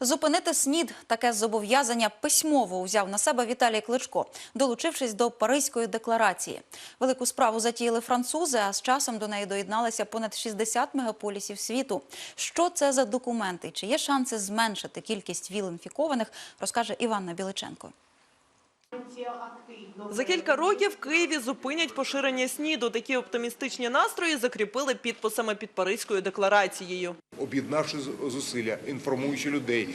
Зупинити СНІД таке зобов'язання письмово узяв на себе Віталій Кличко, долучившись до Паризької декларації. Велику справу затіяли французи, а з часом до неї доєдналися понад 60 мегаполісів світу. Що це за документи? Чи є шанси зменшити кількість віл інфікованих, розкаже Іванна Біличенко. За кілька років в Києві зупинять поширення СНІДу. Такі оптимістичні настрої закріпили підписами під Паризькою декларацією. Об'єднавши зусилля, інформуючи людей,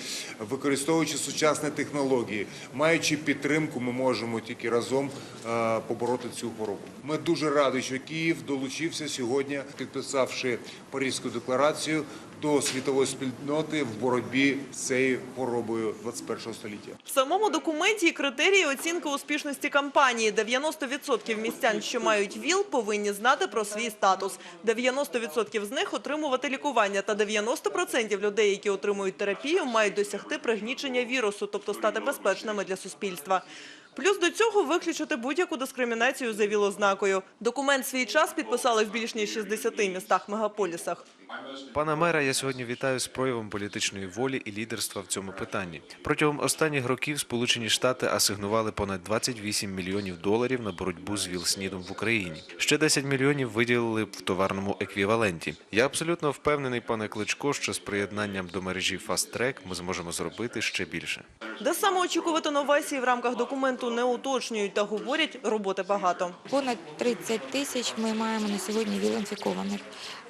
використовуючи сучасні технології, маючи підтримку, ми можемо тільки разом е, побороти цю хворобу. Ми дуже раді, що Київ долучився сьогодні, підписавши Паризьку декларацію до світової спільноти в боротьбі з цією хворобою 21 століття. В самому документі і критерії оцінки успішності кампанії. 90% містян, що мають ВІЛ, повинні знати про свій статус. 90% з них отримувати лікування, та 90% людей, які отримують терапію, мають досягти пригнічення вірусу, тобто стати безпечними для суспільства. Плюс до цього виключити будь-яку дискримінацію за вілознакою. Документ свій час підписали в більш ніж 60 містах-мегаполісах. Пана мера, я сьогодні вітаю з проявом політичної волі і лідерства в цьому питанні. Протягом останніх років Сполучені Штати асигнували понад 28 мільйонів доларів на боротьбу з ВІЛ-СНІДом в Україні. Ще 10 мільйонів виділили в товарному еквіваленті. Я абсолютно впевнений, пане Кличко, що з приєднанням до мережі Fast Track ми зможемо зробити ще більше. Де саме очікувати новації в рамках документу не уточнюють та говорять, роботи багато. Понад 30 тисяч ми маємо на сьогодні віл-інфікованих.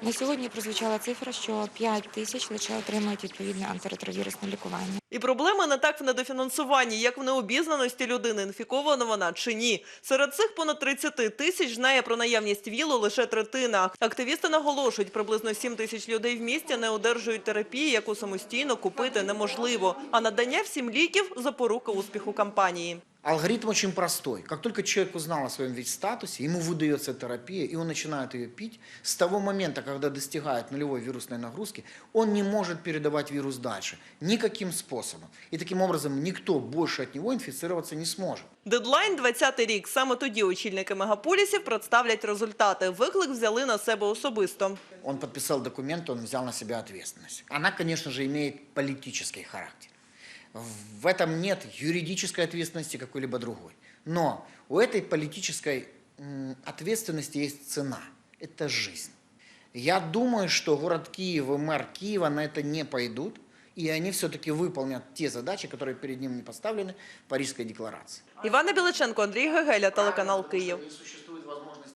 На сьогодні прозвучала цифра, що 5 тисяч лише отримають відповідне антиретровірусне лікування. І проблеми не так в недофінансуванні, як в необізнаності людини, інфікована вона чи ні. Серед цих понад 30 тисяч знає про наявність ВІЛу лише третина. Активісти наголошують, приблизно 7 тисяч людей в місті не одержують терапії, яку самостійно купити неможливо. А надання всім ліків – запорука успіху кампанії. Алгоритм очень простой. Как только человек узнал о своем ВИЧ-статусе, ему выдается терапия, и он начинает ее пить, с того момента, когда достигает нулевой вирусной нагрузки, он не может передавать вирус дальше. Никаким способом. И таким образом никто больше от него инфицироваться не сможет. Дедлайн – 20-й рік. Саме тоді очільники мегаполісів представлять результати. Виклик взяли на себе особисто. Он подписал документ, он взял на себя ответственность. Она, конечно же, имеет политический характер. В этом нет юридической ответственности какой-либо другой. Но у этой политической м, ответственности есть цена. Это жизнь. Я думаю, что город Киев и мэр Киева на это не пойдут, и они все-таки выполнят те задачи, которые перед ними поставлены в Парижской декларации. Івана Біличенко, Андрій Гегеля, телеканал «Київ».